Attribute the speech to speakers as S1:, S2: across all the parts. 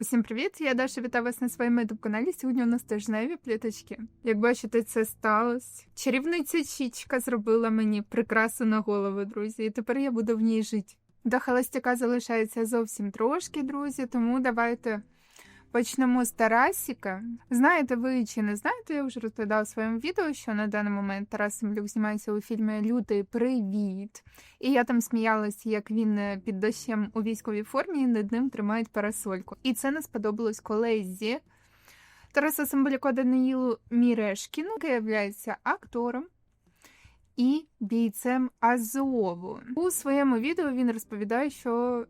S1: Усім привіт! Я Даша вітаю вас на своєму youtube каналі. Сьогодні у нас тижневі пліточки. Як бачите, це сталося. Чарівниця Чічка зробила мені прикрасу на голову, друзі, і тепер я буду в ній жити. До холостяка залишається зовсім трошки, друзі, тому давайте почнемо з Тарасіка. Знаєте ви чи не знаєте, я вже розповідала в своєму відео, що на даний момент Тарас Семблюк знімається у фільмі Лютий Привіт. І я там сміялась, як він е, під дощем у військовій формі і над ним тримають парасольку. І це не сподобалось колезі Тараса Самболяко Даниїлу Мірешкіну, який є актором і бійцем Азову. У своєму відео він розповідає, що.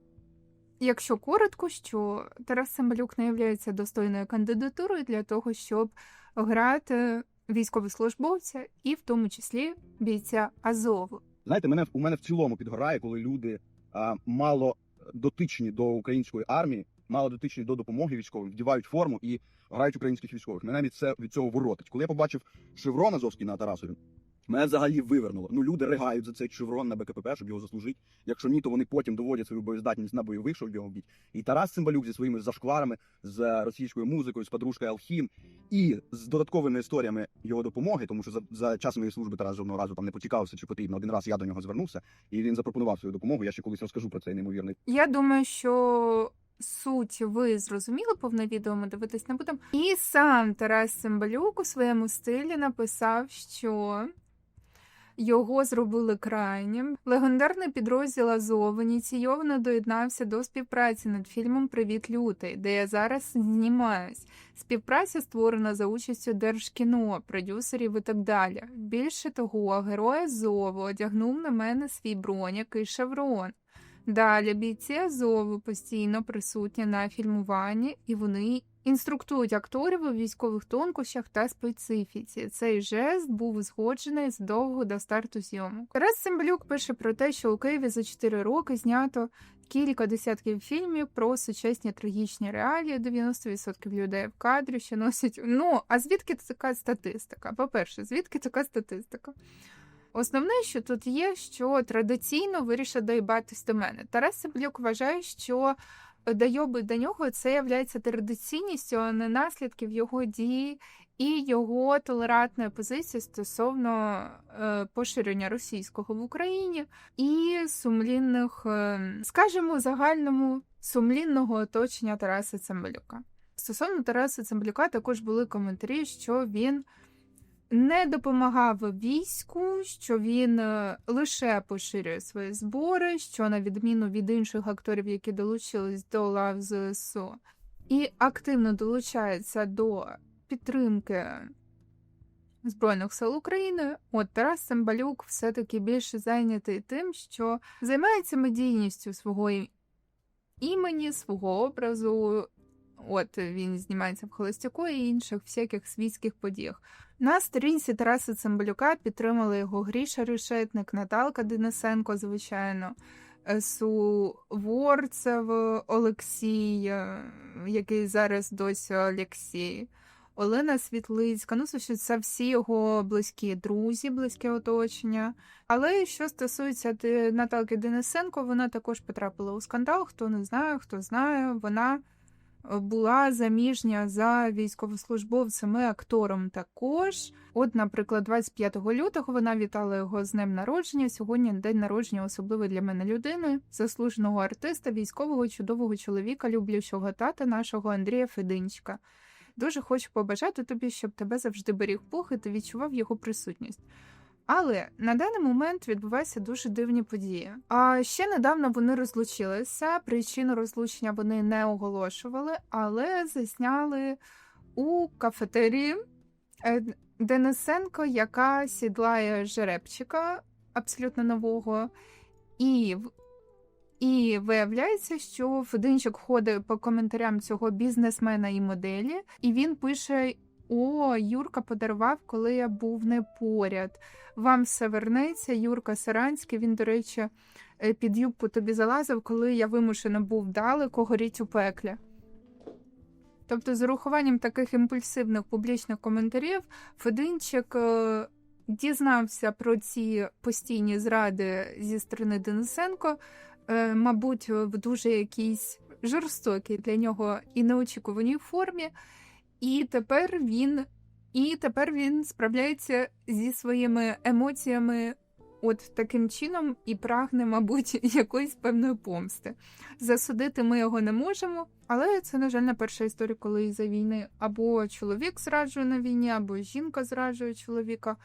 S1: Якщо коротко, що Тарас Самбалюк не є достойною кандидатурою для того, щоб грати військовослужбовця і в тому числі бійця Азову.
S2: Знаєте, мене у мене в цілому підгорає, коли люди а, мало дотичні до української армії, мало дотичні до допомоги військовим, вдівають форму і грають українських військових. Мене від це від цього воротить. Коли я побачив шеврон Азовський на Тарасові, мене взагалі вивернуло. Ну люди ригають за цей шеврон на БКПП, щоб його заслужити. Якщо ні, то вони потім доводять свою боєздатність на бойових, щоб його бити. І Тарас Цимбалюк зі своїми зашкварами, з російською музикою, з подружкою Алхім і з додатковими історіями його допомоги, тому що за, за час моєї служби Тарас жодного разу там не поцікавився, чи потрібно. Один раз я до нього звернувся, і він запропонував свою допомогу. Я ще колись розкажу про цей неймовірний.
S1: Я думаю, що суть ви зрозуміли, повне відео ми дивитись не будемо. І сам Тарас Цимбалюк у своєму стилі написав, що. Його зробили крайнім. Легендарний підрозділ Азов ініційовано доєднався до співпраці над фільмом Привіт Лютий, де я зараз знімаюсь. Співпраця створена за участю Держкіно, продюсерів і так далі. Більше того, герой Азову одягнув на мене свій броняк і шеврон. Далі бійці Азову постійно присутні на фільмуванні, і вони інструктують акторів у військових тонкощах та специфіці. Цей жест був узгоджений задовго до старту зйомок. Тарас Цимбалюк пише про те, що у Києві за 4 роки знято кілька десятків фільмів про сучасні трагічні реалії. 90% людей в кадрі, що носять. Ну а звідки така статистика? По перше, звідки така статистика? Основне, що тут є, що традиційно вирішить доїбатись до мене. Тарас Саблюк вважає, що дойоби до нього це є традиційністю, а не наслідків його дії і його толерантної позиції стосовно е, поширення російського в Україні і сумлінних, е, скажімо, загальному сумлінного оточення Тараса Цимбалюка. Стосовно Тараса Цимбалюка також були коментарі, що він не допомагав війську, що він е, лише поширює свої збори, що на відміну від інших акторів, які долучились до лав ЗСУ, і активно долучається до підтримки Збройних сил України. От Тарас Самбалюк все-таки більше зайнятий тим, що займається медійністю свого імені, свого образу. От він знімається в холостяку і інших всяких світських подіях. На сторінці Тараса Цимбалюка підтримали його Гріша Решетник, Наталка Денисенко, звичайно, е, Суворцев Олексій, е, який зараз досі Олексій, Олена Світлицька. Ну, що це всі його близькі друзі, близьке оточення. Але що стосується Наталки Денисенко, вона також потрапила у скандал. Хто не знає, хто знає, вона була заміжня за військовослужбовцем і актором також. От, наприклад, 25 лютого вона вітала його з днем народження. Сьогодні день народження особливий для мене людини, заслуженого артиста, військового, чудового чоловіка, люблячого тата нашого Андрія Фединчика. Дуже хочу побажати тобі, щоб тебе завжди беріг Бог і ти відчував його присутність. Але на даний момент відбуваються дуже дивні події. А ще недавно вони розлучилися. Причину розлучення вони не оголошували, але засняли у кафетерії е, Денисенко, яка сідлає жеребчика абсолютно нового. І і виявляється, що Фединчик ходить по коментарям цього бізнесмена і моделі, і він пише: О, Юрка подарував, коли я був не поряд. Вам все вернеться. Юрка Саранський. Він, до речі, е, під юбку тобі залазив, коли я вимушено був далеко горіть у пеклі. Тобто, з урахуванням таких імпульсивних публічних коментарів, Фединчик е, дізнався про ці постійні зради зі сторони Денисенко, е, мабуть, в дуже якійсь жорстокій для нього і неочікуваній формі. І тепер він і тепер він справляється зі своїми емоціями от таким чином і прагне, мабуть, якоїсь певної помсти. Засудити ми його не можемо, але це, на жаль, не перша історія, коли за війни або чоловік зраджує на війні, або жінка зраджує чоловіка.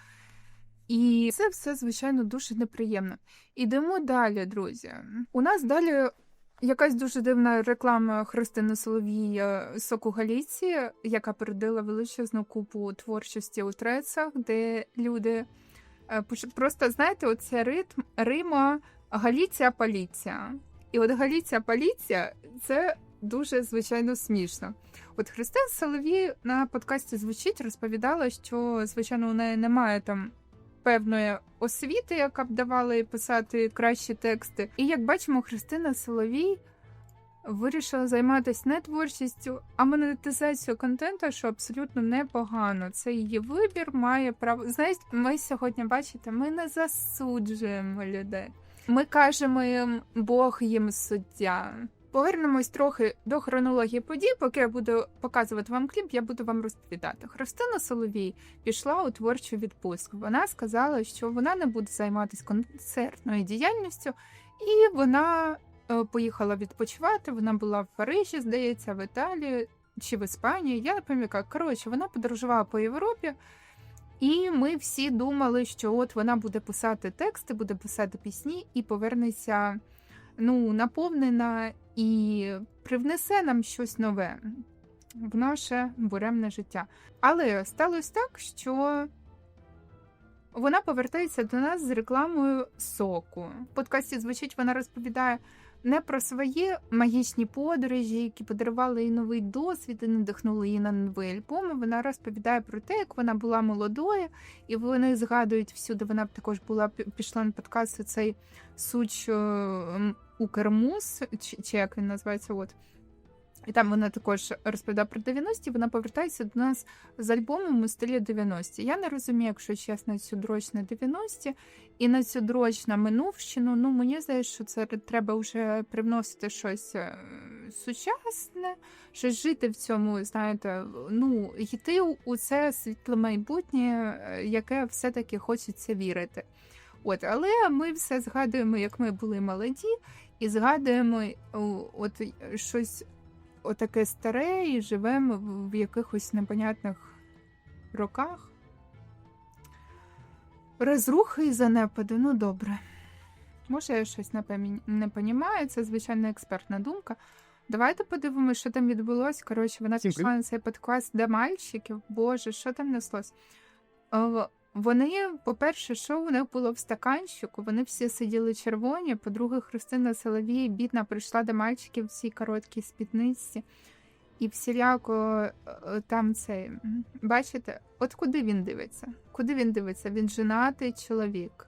S1: І це все, звичайно, дуже неприємно. Ідемо далі, друзі. У нас далі якась дуже дивна реклама Христини Соловій Соку Галіції, яка передала величезну купу творчості у трецах, де люди е, просто знаєте, оце ритм Рима Галіція Поліція. І от Галіція Поліція це дуже звичайно смішно. От Христина Соловій на подкасті звучить, розповідала, що звичайно у неї немає там певної освіти, яка б давала їй писати кращі тексти. І як бачимо, Христина Соловій вирішила займатися не творчістю, а монетизацією контенту, що абсолютно непогано. Це її вибір, має право. Знаєте, ми сьогодні бачите, ми не засуджуємо людей. Ми кажемо їм Бог їм суддя. Повернемось трохи до хронології подій. Поки я буду показувати вам кліп, я буду вам розповідати. Христина Соловій пішла у творчу відпустку. Вона сказала, що вона не буде займатися концертною діяльністю, і вона е, поїхала відпочивати. Вона була в Парижі, здається, в Італії чи в Іспанії. Я не пам'ятаю. Коротше, вона подорожувала по Європі. І ми всі думали, що от вона буде писати тексти, буде писати пісні і повернеться ну, наповнена і привнесе нам щось нове в наше буремне життя. Але сталося так, що вона повертається до нас з рекламою соку. В подкасті звучить, вона розповідає не про свої магічні подорожі, які подарували їй новий досвід і надихнули її на новий альбом. Вона розповідає про те, як вона була молодою, і вони згадують всюди. Вона також була пішла на подкаст цей суч Укермус, Укрмус, чи, чи як він називається, от. І там вона також розповідає про 90-ті, вона повертається до нас з альбомом у стилі 90-ті. Я не розумію, якщо чесно, цю дроч на 90-ті і на цю дроч на минувщину. Ну, мені здається, що це треба вже привносити щось е, сучасне, щось жити в цьому, знаєте, ну, йти у це світле майбутнє, е, яке все-таки хочеться вірити. От, але ми все згадуємо, як ми були молоді, і згадуємо от щось отаке старе, і живемо в якихось непонятних роках. Розрухи і занепади, ну добре. Може, я щось не не понімаю, це звичайно експертна думка. Давайте подивимося, що там відбулося. Коротше, вона пішла на цей подкаст для мальчиків. Боже, що там неслось? Вони, по-перше, що у них було в стаканчику, вони всі сиділи червоні. По-друге, Христина Соловій, бідна, прийшла до мальчиків в цій короткій спідниці. І всіляко е, там цей. Бачите, от куди він дивиться? Куди він дивиться? Він женатий чоловік.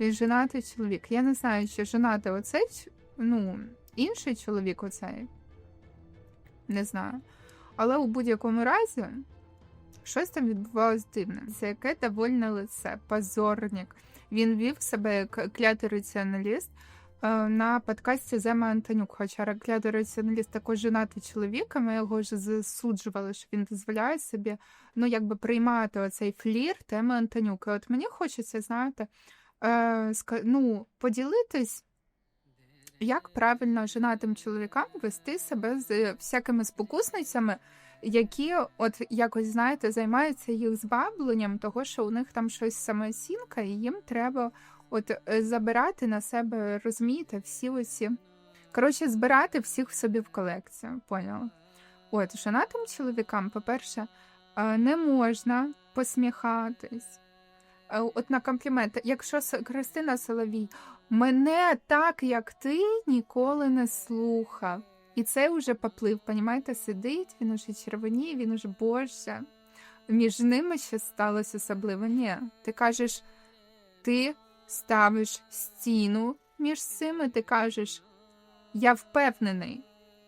S1: Він женатий чоловік. Я не знаю, чи женатий оцей, ну, інший чоловік оцей. Не знаю. Але у будь-якому разі. Щось там відбувалось дивне. Це яке довольне лице, позорник. Він вів себе як клятий раціоналіст е, на подкасті Зема Антонюк. Хоча клятий раціоналіст також женатий чоловік, ми його вже засуджували, що він дозволяє собі ну, якби приймати оцей флір теми Антонюк. І от мені хочеться, знаєте, е, ну, поділитись. Як правильно женатим чоловікам вести себе з всякими спокусницями, які, от якось знаєте, займаються їх збавленням, того, що у них там щось самооцінка, і їм треба от е, забирати на себе, розумієте, всі оці. Коротше, збирати всіх в собі в колекцію. Поняла? От, женатим чоловікам, по-перше, е, не можна посміхатись. Е, от на компліменти, якщо Христина Соловій, мене так, як ти, ніколи не слухав. І це вже поплив, понімаєте, сидить, він уже червоніє, він уже боже. Між ними ще сталося особливо. Ні, ти кажеш, ти ставиш стіну між цими, ти кажеш, я впевнений,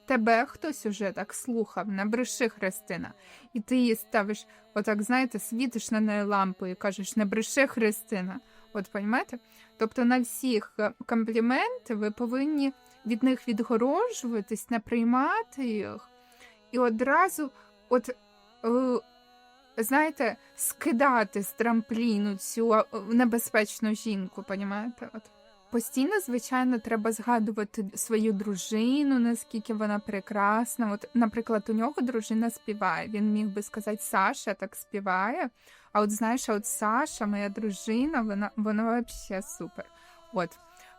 S1: тебе хтось уже так слухав, не бреши Христина. І ти її ставиш, отак, знаєте, світиш на неї лампою і кажеш, не бреши Христина. От, понімаєте? Тобто на всіх компліменти ви повинні від них відгорожуватись, не приймати їх, і одразу, от, е, знаєте, скидати з трампліну цю небезпечну жінку, понімаєте? От. Постійно, звичайно, треба згадувати свою дружину, наскільки вона прекрасна. От, наприклад, у нього дружина співає. Він міг би сказати, Саша так співає. А от знаєш, от Саша, моя дружина, вона вона взагалі супер. От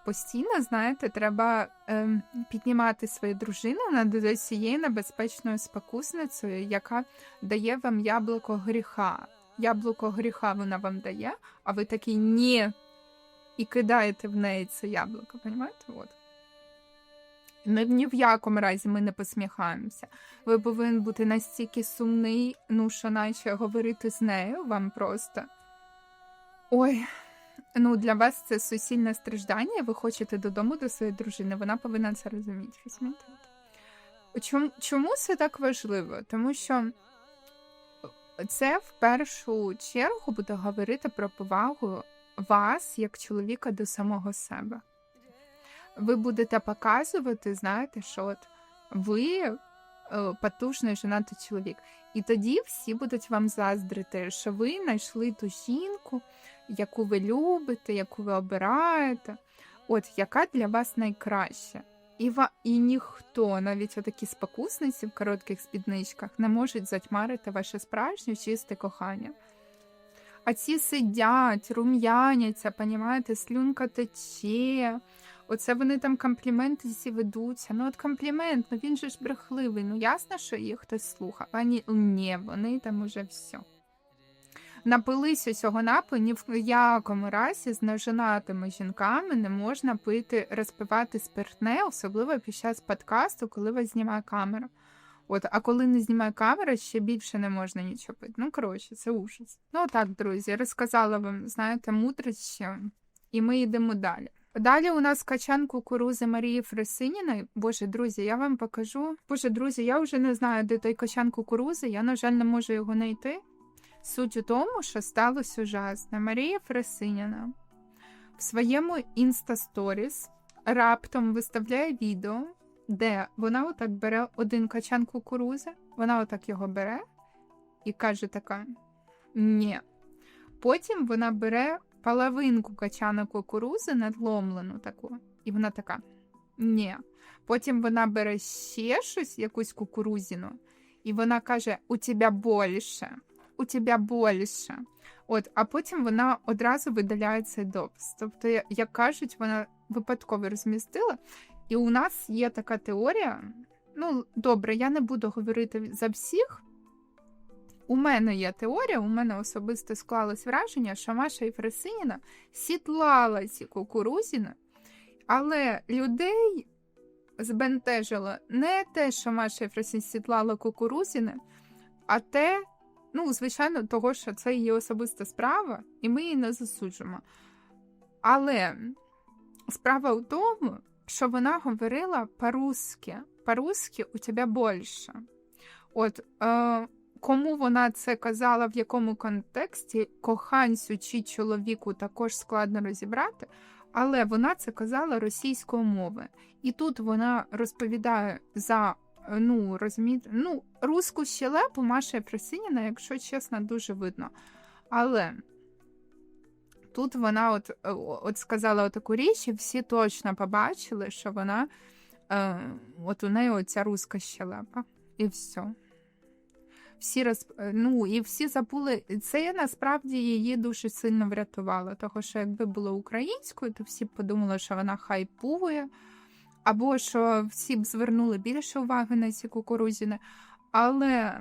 S1: постійно, знаєте, треба ем, піднімати свою дружину над цією небезпечною спокусницею, яка дає вам яблуко гріха. Яблуко гріха вона вам дає, а ви такий ні. І кидаєте в неї це яблуко, розумієте? От. Ми ні в якому разі ми не посміхаємося. Ви повинні бути настільки сумний, ну що наче говорити з нею вам просто. Ой, ну для вас це суцільне страждання, ви хочете додому до своєї дружини, вона повинна це розуміти. розумієте? Чому, чому це так важливо? Тому що це в першу чергу буде говорити про повагу вас як чоловіка до самого себе. Ви будете показувати, знаєте, що от ви е, потужний женатий чоловік. І тоді всі будуть вам заздрити, що ви знайшли ту жінку, яку ви любите, яку ви обираєте, от яка для вас найкраща. І ва... і ніхто, навіть отакі спокусниці в коротких спідничках, не можуть затьмарити ваше справжнє чисте кохання. А ці сидять, рум'яняться, понімаєте, слюнка тече. Оце вони там компліменти всі ведуться. Ну, от комплімент, ну він же ж брехливий. Ну ясно, що їх хтось слухав. А ні, вони там уже все. Напилися цього напою, ні в якому разі з неженатими жінками не можна пити, розпивати спиртне, особливо під час подкасту, коли вас знімає камера. От, а коли не знімає камера, ще більше не можна нічого пити. Ну, коротше, це ужас. Ну так, друзі, розказала вам, знаєте, мудрість і ми йдемо далі. Далі у нас качан кукурузи Марії Фресиніної. Боже, друзі, я вам покажу. Боже, друзі, я вже не знаю, де той качан кукурузи, я, на жаль, не можу його знайти. Суть у тому, що сталося ужасне. Марія Фресиніна в своєму інстасторіс раптом виставляє відео, де вона отак бере один качан кукурузи, вона отак його бере і каже така: Ні. Потім вона бере половинку качана кукурузи надломлену таку, і вона така: Ні. Потім вона бере ще щось, якусь кукурузину, і вона каже: У тебе більше, у тебе більше. От, а потім вона одразу видаляє цей допис. Тобто, як кажуть, вона випадково розмістила. І у нас є така теорія. Ну, добре, я не буду говорити за всіх. У мене є теорія, у мене особисто склалось враження, що Маша Єфросиніна сідлала ці кукурузіни, але людей збентежило не те, що Маша Єфросиніна сідлала кукурузіни, а те, ну, звичайно, того, що це її особиста справа, і ми її не засуджуємо. Але справа в тому, що вона говорила по-русски. По-русски у тебе більше. От е, кому вона це казала, в якому контексті коханцю чи чоловіку також складно розібрати, але вона це казала російською мовою. І тут вона розповідає за ну, розумієте, ну, русську щелепу Маша Єфросиніна, якщо чесно, дуже видно. Але тут вона от от сказала таку річ, і всі точно побачили, що вона е, от у неї оця руська щелепа. І все. Всі роз... ну, і всі забули. Це насправді її дуже сильно врятувало. Тому що якби було українською, то всі подумали, що вона хайпує, або що всі б звернули більше уваги на ці кукурузіни. Але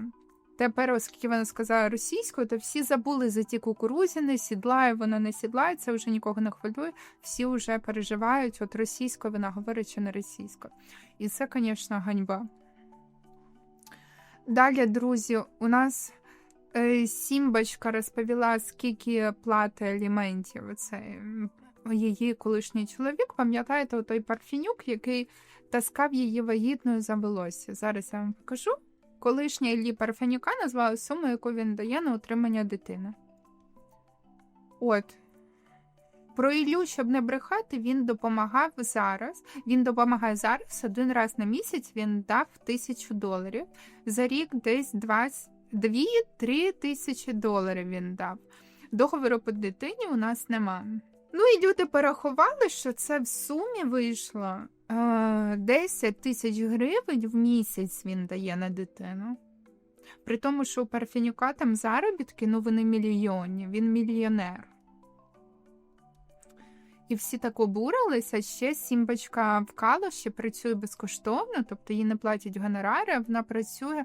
S1: тепер, оскільки вона сказала російською, то всі забули за ті кукурузіни, сідлає, вона не сідлає, це вже нікого не хвилює. Всі вже переживають, от російською вона говорить чи не російською. І це, звісно, ганьба. Далі, друзі, у нас е, Сімбочка розповіла, скільки плати аліментів. Це її колишній чоловік. Пам'ятаєте, той парфінюк, який таскав її вагітною за волосся. Зараз я вам покажу. Колишня Іллі Парфенюка назвала суму, яку він дає на утримання дитини. От. Про Іллю, щоб не брехати, він допомагав зараз. Він допомагає зараз один раз на місяць. Він дав тисячу доларів. За рік десь 2-3 тисячі доларів він дав. Договору по дитині у нас немає. Ну і люди порахували, що це в сумі вийшло е, 10 тисяч гривень в місяць він дає на дитину. При тому, що у Парфенюка там заробітки, ну вони мільйонні, він мільйонер. І всі так обурилися, ще Сімбочка в Калуші працює безкоштовно, тобто їй не платять гонорари, вона працює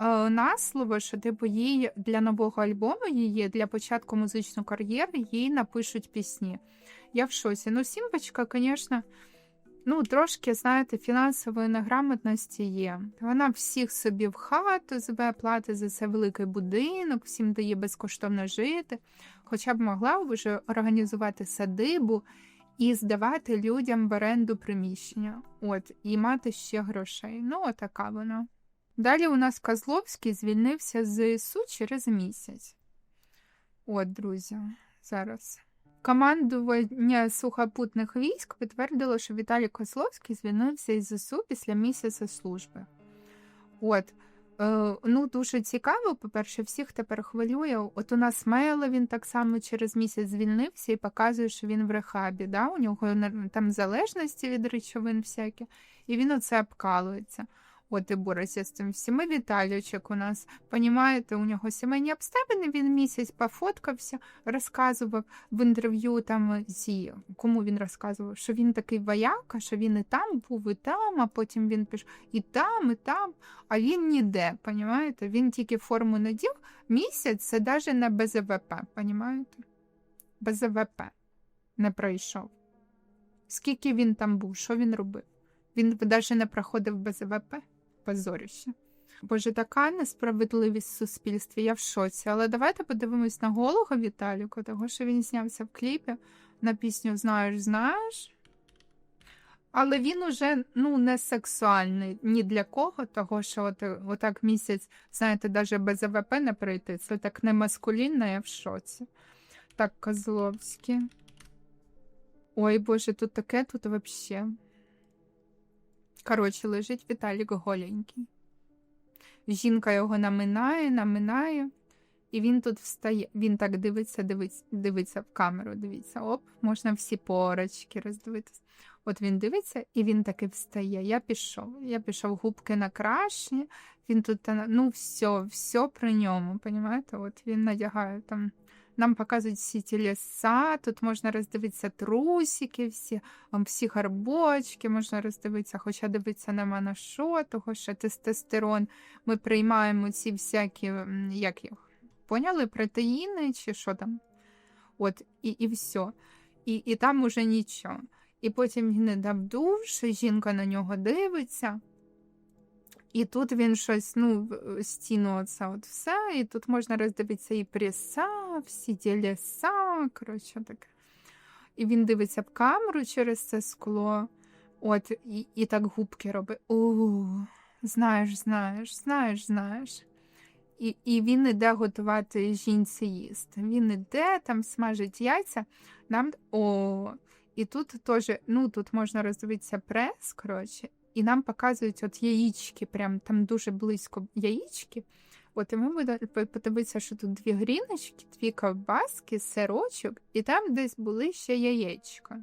S1: е, на слово, що типу їй для нового альбому її, для початку музичної кар'єри їй напишуть пісні. Я в шоці. Ну, Сімбочка, звісно, ну, трошки, знаєте, фінансової неграмотності є. Вона всіх собі в хату зве, платить за це великий будинок, всім дає безкоштовно жити. Хоча б могла вже організувати садибу і здавати людям в оренду приміщення. От, і мати ще грошей. Ну, отака вона. Далі у нас Козловський звільнився з ЗСУ через місяць. От, друзі, зараз. Командування сухопутних військ підтвердило, що Віталій Козловський звільнився із ЗСУ після місяця служби. От, е, ну дуже цікаво. По-перше, всіх тепер хвилює. От у нас Мело він так само через місяць звільнився і показує, що він в рехабі. Да? У нього там залежності від речовин всякі, і він оце обкалується. От і бореться з цим всім. І Віталійчик у нас, понімаєте, у нього сімейні обставини, він місяць пофоткався, розказував в інтерв'ю там зі, кому він розказував, що він такий вояка, що він і там був, і там, а потім він пішов і там, і там, а він ніде, понімаєте? Він тільки форму надів, місяць це навіть на БЗВП, понімаєте? БЗВП не пройшов. Скільки він там був, що він робив? Він навіть не проходив БЗВП позоріще. Боже, така несправедливість в суспільстві, я в шоці. Але давайте подивимось на голого Віталіку, того, що він знявся в кліпі на пісню Знаєш, знаєш. Але він уже ну, не сексуальний ні для кого, того що от, отак місяць, знаєте, навіть без АВП не пройти. Це так не маскулінно, я в шоці. Так, Козловський. Ой, Боже, тут таке тут взагалі. Коротше, лежить Віталік голенький. Жінка його наминає, наминає, і він тут встає. Він так дивиться, дивиться, дивиться в камеру. Дивіться, оп, можна всі порочки роздивитися. От він дивиться і він таки встає. Я пішов. Я пішов губки накрашені, він тут, ну, все, все при ньому. Понімаєте? От він надягає там. Нам показують всі ті ліса, тут можна роздивитися трусики, всі всі гарбочки, можна роздивитися, хоча дивитися нема на що, того що тестостерон. Ми приймаємо ці всякі, як їх, поняли, протеїни чи що там. От, І і все. І і там уже нічого. І потім він дав душ, жінка на нього дивиться. І тут він щось, ну, стіну оце от все, і тут можна роздивитися і преса, всі ті коротше таке. І він дивиться в камеру через це скло, от, і і так губки робить. У, знаєш, знаєш, знаєш, знаєш. І і він іде готувати жінці їсти. Він іде, там смажить яйця. Нам о, І тут теж, ну тут можна роздивитися прес, коротше, і нам показують от яєчки, прям там дуже близько яєчки. От і ми будемо подивитися, що тут дві гріночки, дві ковбаски, сирочок, і там десь були ще яєчка.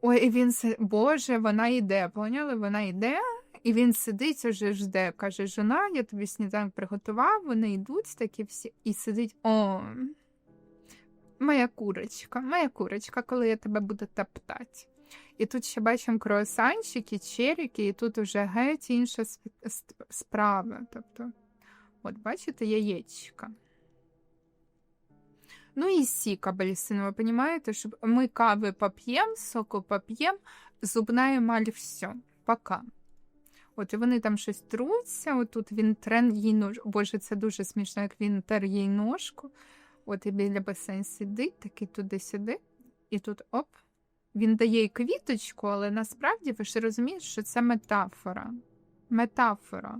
S1: Ой, і він Боже, вона йде, поняли? Вона йде, і він сидить уже жде. Каже, жона, я тобі сніданок приготував, вони йдуть такі всі, і сидить. О, моя курочка, моя курочка, коли я тебе буду топтати. І тут ще бачимо круасанчики, черіки, і тут вже геть інша справа. Тобто, от, бачите, яєчка. Ну і сік ви розумієте, щоб ми кави поп'ємо, соку поп'ємо, зубна емаль все. Пока. От і вони там щось труться, отут він трен їй ножку. Боже, це дуже смішно, як він тер їй ножку. От і біля басейн сидить, такий туди-сюди, і тут оп. Він дає квіточку, але насправді ви ж розумієте, що це метафора. Метафора.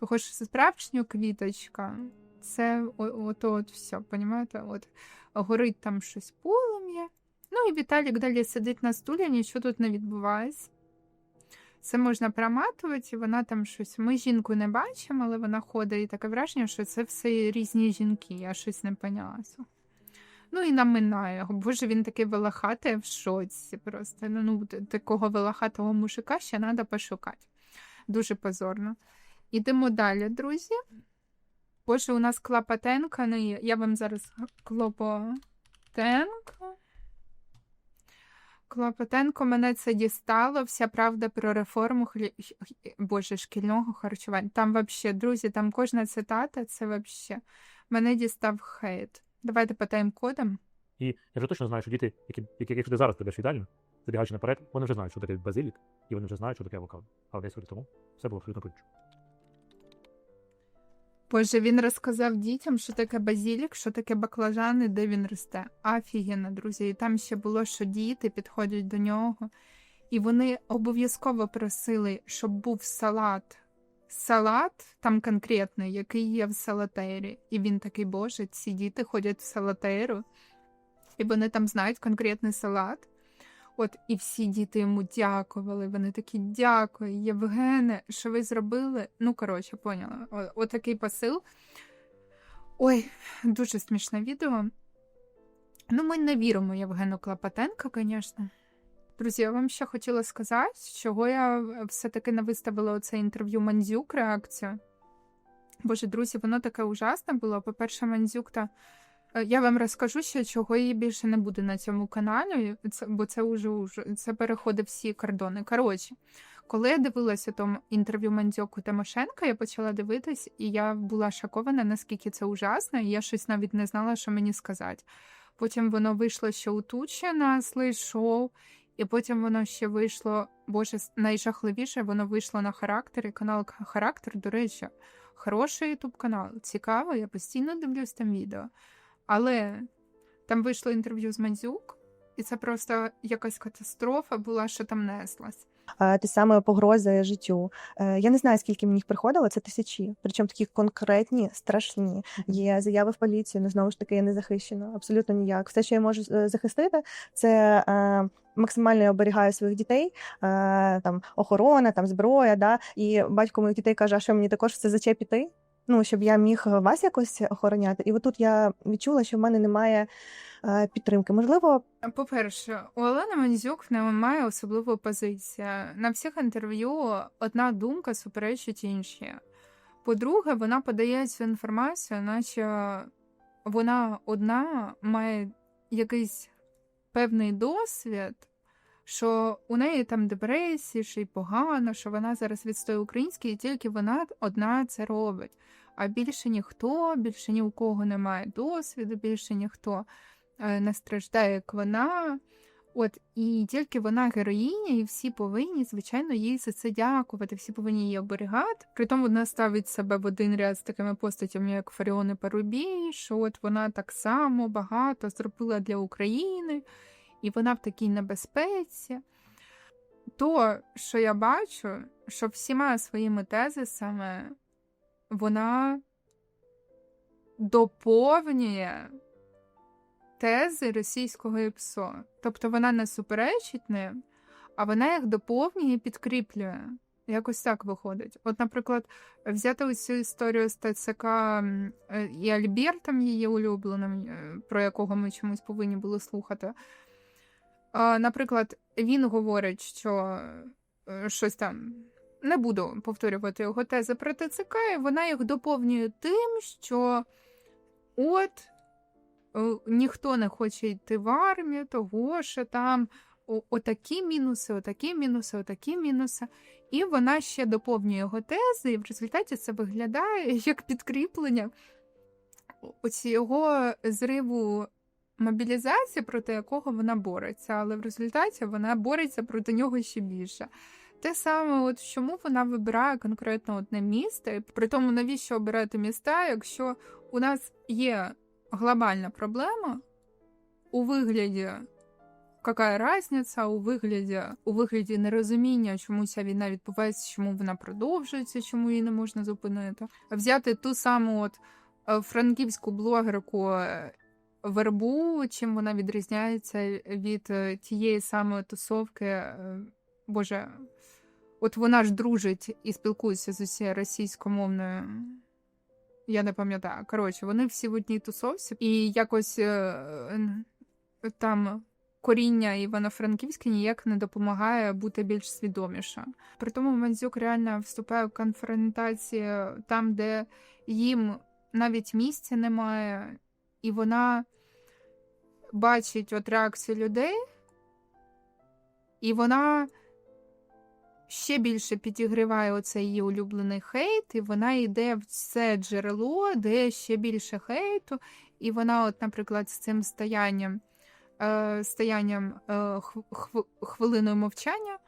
S1: Того що справжня квіточка це ото от все, понімаєте? От горить там щось полум'я. Ну і Віталік далі сидить на стулі, нічого тут не відбувається. Це можна проматувати, і вона там щось. Ми жінку не бачимо, але вона ходить і таке враження, що це все різні жінки, я щось не поняла. Ну і наминає його. Боже, він такий волохатий в шоці. Просто ну, такого волохатого мужика ще треба пошукати. Дуже позорно. Ідемо далі, друзі. Боже, у нас Клопотенко. Ну, я вам зараз Клопотенко. Клопотенко мене це дістало. Вся правда про реформу хлі... Боже, шкільного харчування. Там вообще, друзі, там кожна цитата, це вообще. Мене дістав хейт. Давайте по тайм-кодам.
S3: І я вже точно знаю, що діти, які, які якщо ти зараз прийдеш в їдальню, забігаючи наперед, вони вже знають, що таке базилік, і вони вже знають, що таке авокадо. Але 10 років тому все було абсолютно по-іншому.
S1: Боже, він розказав дітям, що таке базілік, що таке баклажан і де він росте. Офігенно, друзі. І там ще було, що діти підходять до нього, і вони обов'язково просили, щоб був салат. Салат там конкретний, який є в салатері. І він такий, боже, ці діти ходять в салатеру, і вони там знають конкретний салат. От і всі діти йому дякували. Вони такі дякую, Євгене, що ви зробили. Ну, коротше, поняла. Отакий посил. Ой, дуже смішне відео. Ну, ми не віримо Євгену Клопотенко, звісно. Друзі, я вам ще хотіла сказати, чого я все-таки не виставила оце інтерв'ю Мандзюк реакцію. Боже, друзі, воно таке ужасне було. По-перше, Мандзюк та. Е, Я вам розкажу ще, чого її більше не буде на цьому каналі, бо це вже, уже це переходить всі кордони. Коротше, коли я дивилася там інтерв'ю Мандзьоку Тимошенка, я почала дивитись, і я була шокована, наскільки це ужасно, і я щось навіть не знала, що мені сказати. Потім воно вийшло ще у тучі на слайд-шоу, і потім воно ще вийшло, боже, найжахливіше, воно вийшло на характер, і канал Характер, до речі, хороший ютуб канал, цікаво, я постійно дивлюсь там відео. Але там вийшло інтерв'ю з Мандзюк, і це просто якась катастрофа була, що там неслась.
S4: Те саме погрози життю. Е, Я не знаю, скільки мені їх приходило, це тисячі. Причому такі конкретні, страшні. Є заяви в поліцію, але знову ж таки я не захищена. Абсолютно ніяк. Все, що я можу е, захистити, це е, максимально я оберігаю своїх дітей, там охорона, там зброя. Да? І батько моїх дітей каже, а що мені також це зачепіти? Ну, щоб я міг вас якось охороняти. І отут я відчула, що в мене немає е, підтримки. Можливо,
S1: По-перше, у Олени Мандзюк немає особливої позиції. На всіх інтерв'ю одна думка суперечить іншій. По-друге, вона подає цю інформацію, наче вона одна має якийсь певний досвід, що у неї там депресія, що й погано, що вона зараз відстоює українське, і тільки вона одна це робить. А більше ніхто, більше ні у кого немає досвіду, більше ніхто е, не страждає, як вона. От і тільки вона героїня, і всі повинні, звичайно, їй за це дякувати. Всі повинні її оберігати. Притом вона ставить себе в один ряд з такими постатями, як Фаріон і Парубій, що от вона так само багато зробила для України, і вона в такій небезпеці. То, що я бачу, що всіма своїми тезисами вона доповнює тези російського ІПСО. Тобто вона не суперечить ним, а вона їх доповнює і підкріплює. Якось так виходить. От, наприклад, взяти ось цю історію з ТЦК е, і Альбертом, її улюбленим, е, про якого ми чомусь повинні були слухати. Наприклад, він говорить, що е, щось там не буду повторювати його тези про ТЦК, і вона їх доповнює тим, що от е, ніхто не хоче йти в армію, того що там отакі мінуси, отакі мінуси, отакі мінуси. І вона ще доповнює його тези, і в результаті це виглядає як підкріплення оці його зриву мобілізації, проти якого вона бореться, але в результаті вона бореться проти нього ще більше. Те саме, от чому вона вибирає конкретно одне місто, і при тому, навіщо обирати міста, якщо у нас є глобальна проблема у вигляді. Яка різниця у вигляді, у вигляді нерозуміння, чому ця війна відбувається, чому вона продовжується, чому її не можна зупинити. Взяти ту саму от е, франківську блогерку е, вербу, чим вона відрізняється від е, тієї самої тусовки. е, Боже, от вона ж дружить і спілкується з усією російськомовною. Я не пам'ятаю. Коротше, вони всі в одній тусовці, і якось е, там коріння Івано-Франківське ніяк не допомагає бути більш свідоміше. При тому Мандзюк реально вступає в конфронтації там, де їм навіть місця немає, і вона бачить от реакцію людей, і вона ще більше підігріває оцей її улюблений хейт, і вона йде в це джерело, де ще більше хейту. І вона, от, наприклад, з цим стоянням, е, стоянням е, хв- хв- хвилиною мовчання.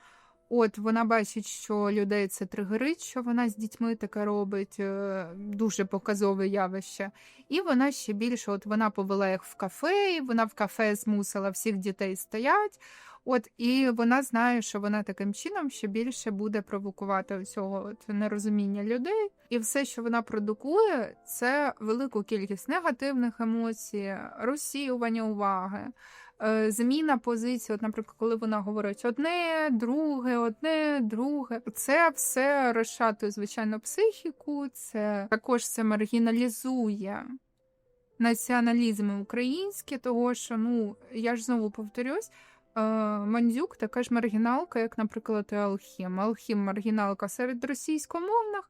S1: От вона бачить, що людей це тригерить, що вона з дітьми таке робить, е, дуже показове явище. І вона ще більше, от вона повела їх в кафе, і вона в кафе змусила всіх дітей стоять. От і вона знає, що вона таким чином ще більше буде провокувати цього от нерозуміння людей. І все, що вона продукує, це велику кількість негативних емоцій, розсіювання уваги. Е, Зміна позиції, от, наприклад, коли вона говорить одне, друге, одне, друге, це все розшатує звичайно психіку, це також це маргіналізує націоналізм український, того що ну я ж знову повторюсь. е, Мандзюк така ж маргіналка, як, наприклад, Алхім. Алхім маргіналка серед російськомовних.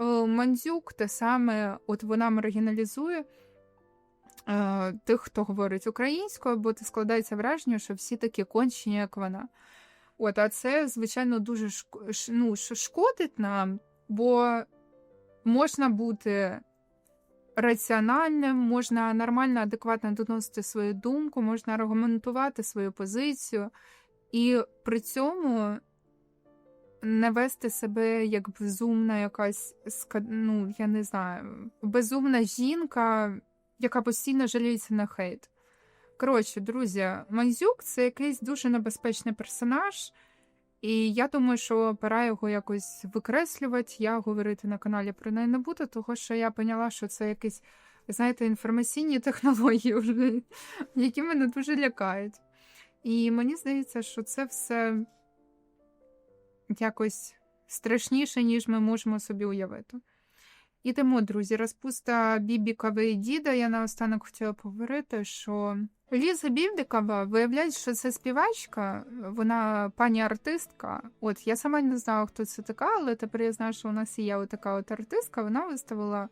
S1: е, Мандзюк те саме, от вона маргіналізує тих, хто говорить українською, бо ти складається враження, що всі такі кончені, як вона. От, а це, звичайно, дуже ну, шкодить нам, бо можна бути раціональним, можна нормально, адекватно доносити свою думку, можна аргументувати свою позицію, і при цьому не вести себе як безумна якась ну, я не знаю, безумна жінка, яка постійно жаліється на хейт. Коротше, друзі, Мандзюк це якийсь дуже небезпечний персонаж, і я думаю, що пора його якось викреслювати. Я говорити на каналі про неї не буду, тому що я поняла, що це якісь, знаєте, інформаційні технології, вже, які мене дуже лякають. І мені здається, що це все якось страшніше, ніж ми можемо собі уявити. І тому, друзі, розпуста Бібікова і діда. Я наостанок хотіла поговорити, що Ліза Бібікова виявляється, що це співачка, вона пані артистка. От я сама не знала, хто це така, але тепер я знаю, що у нас є отака от артистка. Вона виставила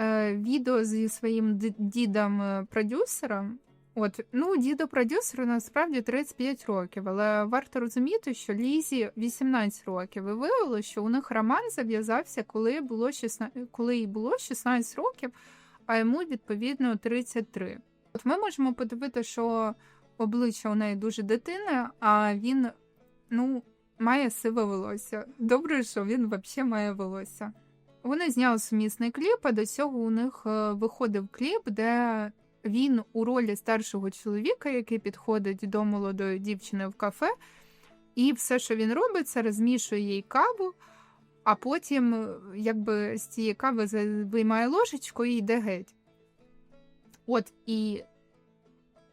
S1: е, відео зі своїм дідом-продюсером. От, ну, діду продюсеру насправді 35 років, але варто розуміти, що Лізі 18 років. І виявилося, що у них роман зав'язався, коли було 16, коли їй було 16 років, а йому відповідно 33. От ми можемо подивити, що обличчя у неї дуже дитине, а він ну, має сиве волосся. Добре, що він взагалі має волосся. Вони зняли сумісний кліп, а до цього у них е, виходив кліп, де він у ролі старшого чоловіка, який підходить до молодої дівчини в кафе, і все, що він робить, це розмішує їй каву, а потім, е, якби з цієї кави виймає ложечку і йде геть. От і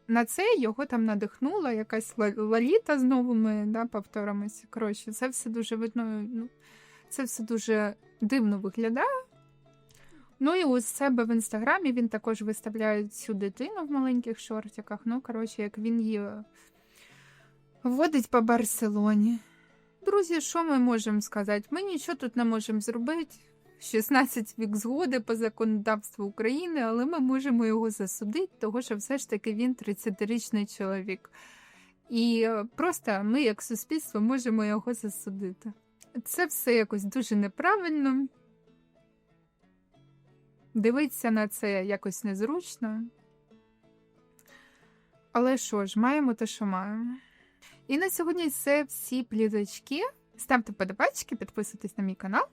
S1: на це його там надихнула якась ла- лаліта з новими да, повторами. Коротше, це все дуже видно. Ну, це все дуже дивно виглядає. Ну і у себе в інстаграмі він також виставляє цю дитину в маленьких шортиках. Ну, коротше, як він її водить по Барселоні. Друзі, що ми можемо сказати? Ми нічого тут не можемо зробити. 16 вік згоди по законодавству України, але ми можемо його засудити, тому що все ж таки він 30-річний чоловік. І е, просто ми, як суспільство, можемо його засудити. Це все якось дуже неправильно. Дивитися на це якось незручно. Але що ж, маємо те, що маємо. І на сьогодні це всі пліточки. Ставте подобачки, підписуйтесь на мій канал,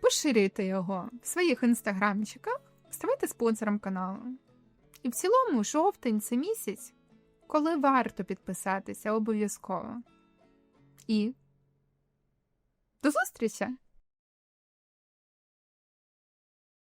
S1: поширюйте його в своїх інстаграмчиках, ставайте спонсором каналу. І в цілому, жовтень це місяць, коли варто підписатися обов'язково. І до зустрічі!